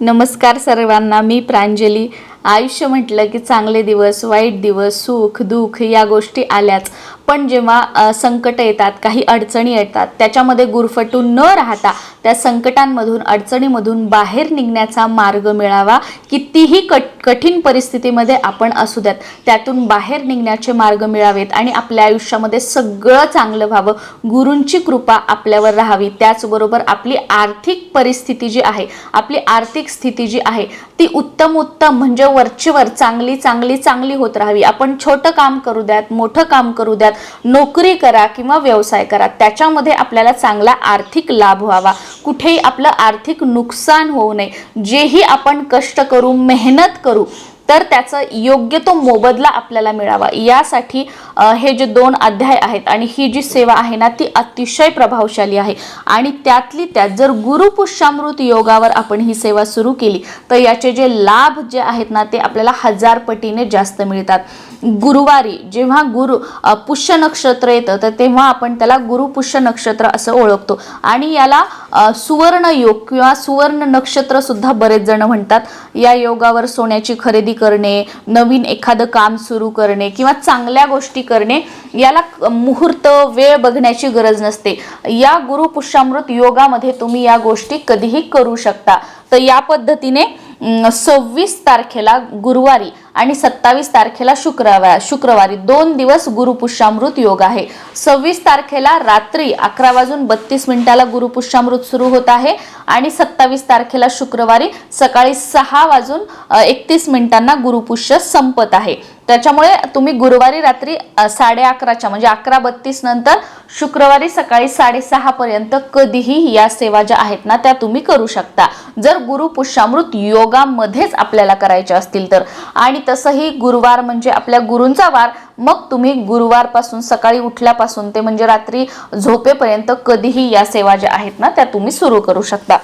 नमस्कार सर्वांना मी प्रांजली. आयुष्य म्हटलं की चांगले दिवस वाईट दिवस सुख दुःख या गोष्टी आल्याच. पण जेव्हा संकट येतात काही अडचणी येतात त्याच्यामध्ये गुरफटून न राहता त्या संकटांमधून अडचणीमधून बाहेर निघण्याचा मार्ग मिळावा कितीही कट कठीण परिस्थितीमध्ये आपण असू द्यात त्यातून बाहेर निघण्याचे मार्ग मिळावेत आणि आपल्या आयुष्यामध्ये सगळं चांगलं व्हावं गुरूंची कृपा आपल्यावर राहावी. त्याचबरोबर आपली आर्थिक परिस्थिती जी आहे आपली आर्थिक स्थिती जी आहे ती उत्तम उत्तम म्हणजे वरचेवर चांगली चांगली चांगली होत राहावी. आपण छोटं काम करू द्यात मोठं काम करू द्यात नोकरी करा किंवा व्यवसाय करा त्याच्यामध्ये आपल्याला चांगला आर्थिक लाभ व्हावा. कुठेही आपलं आर्थिक नुकसान होऊ नये. जेही आपण कष्ट करू मेहनत करू तर त्याचा योग्य तो मोबदला आपल्याला मिळावा. यासाठी हे जे दोन अध्याय आहेत आणि ही जी सेवा आहे ना ती अतिशय प्रभावशाली आहे. आणि त्यातली त्यात जर गुरुपुष्यामृत योगावर आपण ही सेवा सुरू केली तर याचे जे लाभ जे आहेत ना ते आपल्याला हजार पटीने जास्त मिळतात. गुरुवारी जेव्हा गुरु पुष्य नक्षत्र येतं तर तेव्हा आपण त्याला गुरुपुष्य नक्षत्र असं ओळखतो. आणि याला सुवर्ण योग किंवा सुवर्ण नक्षत्र सुद्धा बरेच जण म्हणतात या योगावर सोन्याची खरेदी करणे नवीन एखादं काम सुरू करणे किंवा चांगल्या गोष्टी करणे याला मुहूर्त वेळ बघण्याची गरज नसते. या गुरुपुष्यामृत योगामध्ये तुम्ही या गोष्टी कधीही करू शकता. तर या पद्धतीने सव्वीस तारखेला गुरुवारी आणि सत्तावीस तारखेला शुक्रवार शुक्रवारी दोन दिवस गुरुपुष्यामृत योग आहे. सव्वीस तारखेला रात्री अकरा वाजून बत्तीस मिनिटाला गुरुपुष्यामृत सुरू होत आहे आणि सत्तावीस तारखेला शुक्रवारी सकाळी सहा वाजून एकतीस मिनिटांना गुरुपुष्य संपत आहे. त्याच्यामुळे तुम्ही गुरुवारी रात्री साडे अकराच्या म्हणजे अकरा बत्तीस नंतर शुक्रवारी सकाळी साडेसहा पर्यंत कधीही या सेवा ज्या आहेत ना त्या तुम्ही करू शकता. जर गुरु पुष्यामृत योगामध्येच आपल्याला करायच्या असतील तर. आणि तसंही गुरुवार म्हणजे आपल्या गुरूंचा वार मग तुम्ही गुरुवारपासून सकाळी उठल्यापासून ते म्हणजे रात्री झोपेपर्यंत कधीही या सेवा ज्या आहेत ना त्या तुम्ही सुरू करू शकता.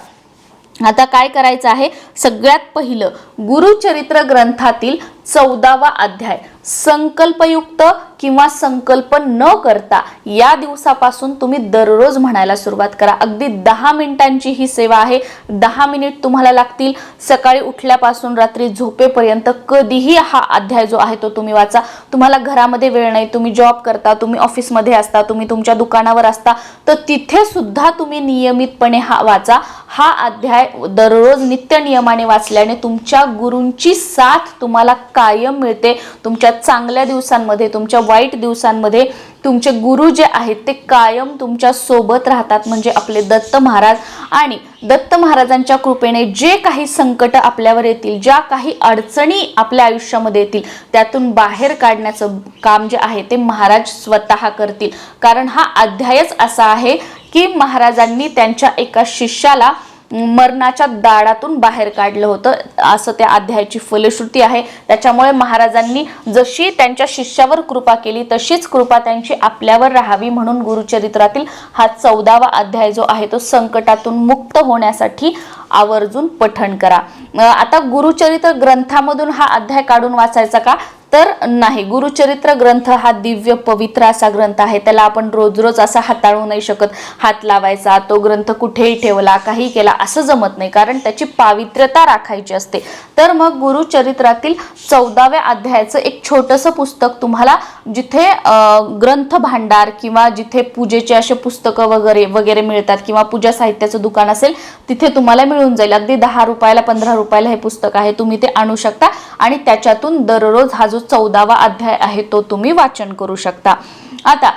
आता काय करायचं आहे? सगळ्यात पहिलं गुरुचरित्र ग्रंथातील चौदावा अध्याय. संकल्पयुक्त किंवा संकल्प न करता या दिवसापासून तुम्ही दररोज म्हणायला सुरुवात करा. अगदी दहा मिनिटांची ही सेवा आहे. दहा मिनिट तुम्हाला लागतील. सकाळी उठल्यापासून रात्री झोपेपर्यंत कधीही हा अध्याय जो आहे तो तुम्ही वाचा. तुम्हाला घरामध्ये वेळ नाही. तुम्ही जॉब करता तुम्ही ऑफिसमध्ये असता तुम्ही तुमच्या दुकानावर असता तर तिथे सुद्धा तुम्ही नियमितपणे हा वाचा. हा अध्याय दररोज नित्य नियमाने वाचल्याने तुमच्या गुरूंची साथ तुम्हाला कायम मिळते. तुमच्या चांगल्या दिवसांमध्ये तुमच्या वाईट दिवसांमध्ये तुमचे गुरु जे आहेत ते कायम तुमच्यासोबत राहतात म्हणजे आपले दत्त महाराज. आणि दत्त महाराजांच्या कृपेने जे काही संकट आपल्यावर येतील ज्या काही अडचणी आपल्या आयुष्यामध्ये येतील त्यातून बाहेर काढण्याचं काम जे आहे ते महाराज स्वतः करतील. कारण हा अध्यायच असा आहे की महाराजांनी त्यांच्या एका शिष्याला मरणाच्या दाडातून बाहेर काढलं होतं. असं त्या अध्यायाची फलश्रुती आहे. त्याच्यामुळे महाराजांनी जशी त्यांच्या शिष्यावर कृपा केली तशीच कृपा त्यांची आपल्यावर राहावी म्हणून गुरुचरित्रातील हा चौदावा अध्याय जो आहे तो संकटातून मुक्त होण्यासाठी आवर्जून पठण करा. आता गुरुचरित्र ग्रंथामधून हा अध्याय काढून वाचायचा का? तर नाही. गुरुचरित्र ग्रंथ हा दिव्य पवित्र असा ग्रंथ आहे. त्याला आपण रोज रोज असा हाताळू नाही शकत. हात लावायचा तो ग्रंथ कुठेही ठेवला काही केला असं जमत नाही. कारण त्याची पावित्र्यता राखायची असते. तर मग गुरुचरित्रातील चौदाव्या अध्यायाचं एक छोटंसं पुस्तक तुम्हाला जिथे ग्रंथ भांडार किंवा जिथे पूजेचे असे पुस्तकं वगैरे वगैरे मिळतात किंवा पूजा साहित्याचं दुकान असेल तिथे तुम्हाला मिळून जाईल. अगदी दहा रुपयाला पंधरा रुपयाला हे पुस्तक आहे. तुम्ही ते आणू शकता आणि त्याच्यातून दररोज हा जो चौदावा अध्याय आहे तो तुम्ही वाचन करू शकता. आता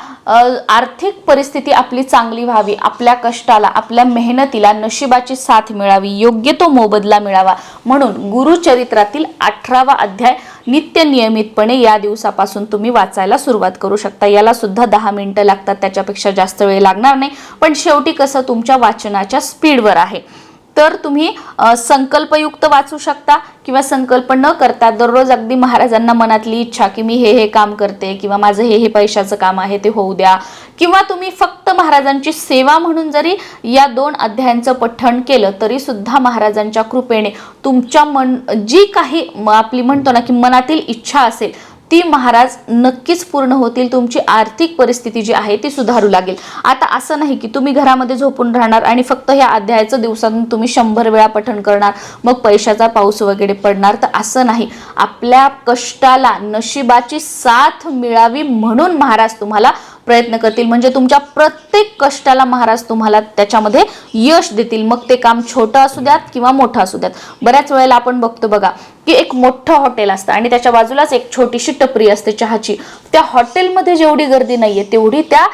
आर्थिक परिस्थिती आपली चांगली व्हावी आपल्या कष्टाला आपल्या मेहनतीला नशिबाची साथ मिळावी योग्य तो मोबदला मिळावा म्हणून गुरुचरित्रातील अठरावा अध्याय नित्य नियमितपणे या दिवसापासून तुम्ही वाचायला सुरुवात करू शकता. याला सुद्धा दहा मिनिटं लागतात त्याच्यापेक्षा जास्त वेळ लागणार नाही. पण शेवटी कसं तुमच्या वाचनाच्या स्पीडवर आहे. तर तुम्ही संकल्पयुक्त वाचू शकता किंवा संकल्प न करता दररोज अगदी महाराजांना मनातली इच्छा की मी हे हे काम करते किंवा माझं हे हे पैशाचं काम आहे ते होऊ द्या. किंवा तुम्ही फक्त महाराजांची सेवा म्हणून जरी या दोन अध्यायांचं पठण केलं तरी सुद्धा महाराजांच्या कृपेने तुमच्या मन जी काही आपली म्हणतो ना की मनातील इच्छा असेल ती महाराज नक्कीच पूर्ण होतील तुमची आर्थिक परिस्थिती जी आहे ती सुधारू लागेल. आता असं नाही की तुम्ही घरामध्ये झोपून राहणार आणि फक्त ह्या अध्यायाचं दिवसातून तुम्ही शंभर वेळा पठण करणार मग पैशाचा पाऊस वगैरे पडणार. तर असं नाही. आपल्या कष्टाला नशिबाची साथ मिळावी म्हणून महाराज तुम्हाला प्रयत्न करतील. म्हणजे तुमच्या प्रत्येक कष्टाला महाराज तुम्हाला त्याच्यामध्ये यश देतील. मग ते काम छोटं असू द्यात किंवा मोठं असू द्यात. बऱ्याच वेळेला आपण बघतो बघा की एक मोठं हॉटेल असतं आणि त्याच्या बाजूलाच एक छोटीशी टपरी असते चहाची. त्या हॉटेलमध्ये जेवढी गर्दी नाहीये तेवढी त्या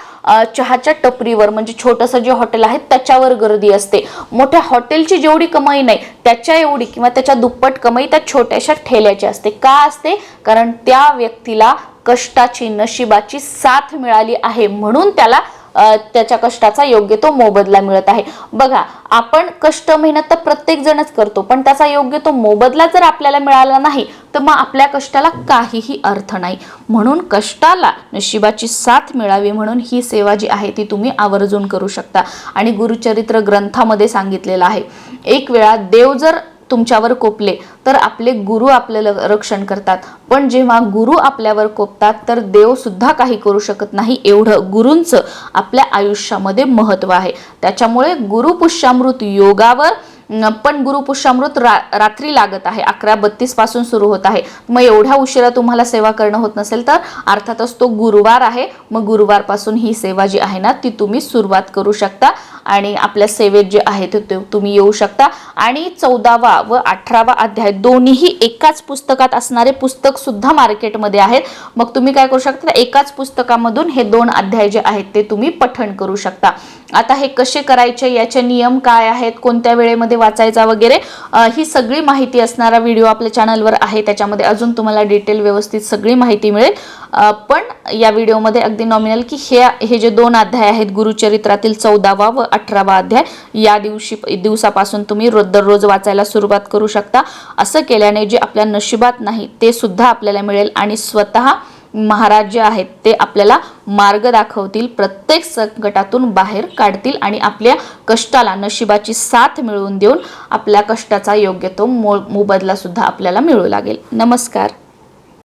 चहाच्या टपरीवर म्हणजे छोटंसं जे हॉटेल आहे त्याच्यावर गर्दी असते. मोठ्या हॉटेलची जेवढी कमाई नाही त्याच्या एवढी किंवा त्याच्या दुप्पट कमाई त्या छोट्याशा ठेल्याची असते. का असते? कारण त्या व्यक्तीला कष्टाची नशिबाची साथ मिळाली आहे. म्हणून त्याला त्याच्या कष्टाचा योग्य तो मोबदला मिळत आहे. बघा आपण कष्ट मेहनत तर प्रत्येक जणच करतो पण त्याचा योग्य तो मोबदला जर आपल्याला मिळाला नाही तर मग आपल्या कष्टाला काहीही अर्थ नाही. म्हणून कष्टाला नशिबाची साथ मिळावी म्हणून ही सेवा जी आहे ती तुम्ही आवर्जून करू शकता. आणि गुरुचरित्र ग्रंथामध्ये सांगितलेलं आहे एक वेळा देव जर तुमच्यावर कोपले तर आपले गुरु आपलं रक्षण करतात. पण जेव्हा गुरु आपल्यावर कोपतात तर देव सुद्धा काही करू शकत नाही. एवढं गुरूंचं आपल्या आयुष्यामध्ये महत्त्व आहे. त्याच्यामुळे गुरुपुष्यामृत योगावर पण गुरुपुष्यामृत रा रात्री लागत आहे. अकरा बत्तीसपासून सुरू होत आहे. मग एवढ्या उशिरा तुम्हाला सेवा करणं होत नसेल तर अर्थातच तो गुरुवार आहे. मग गुरुवारपासून ही सेवा जी आहे ना ती तुम्ही सुरुवात करू शकता. आणि आपल्या सेवेत जे आहे ते तुम्ही येऊ शकता. आणि चौदावा व अठरावा अध्याय दोन्हीही एकाच पुस्तकात असणारे पुस्तक सुद्धा मार्केटमध्ये आहेत. मग तुम्ही काय करू शकता एकाच पुस्तकामधून हे दोन अध्याय जे आहेत ते तुम्ही पठण करू शकता. आता हे कसे करायचे याचे नियम काय आहेत कोणत्या वेळेमध्ये वाचायचा वगैरे ही सगळी माहिती असणारा व्हिडिओ आपल्या चॅनलवर आहे. त्याच्यामध्ये अजून तुम्हाला डिटेल व्यवस्थित सगळी माहिती मिळेल. पण या व्हिडिओमध्ये अगदी नॉमिनल की हे हे जे दोन अध्याय आहेत गुरुचरित्रातील चौदावा व अठरावा अध्याय. या दिवशी दिवसापासून तुम्ही रोज दररोज वाचायला सुरुवात करू शकता. असं केल्याने जे आपल्या नशिबात नाही ते सुद्धा आपल्याला मिळेल आणि स्वतः महाराज जे आहेत ते आपल्याला मार्ग दाखवतील प्रत्येक संकटातून बाहेर काढतील आणि आपल्या कष्टाला नशिबाची साथ मिळवून देऊन आपल्या कष्टाचा योग्य तो मो मोबदला सुद्धा आपल्याला मिळू लागेल. नमस्कार.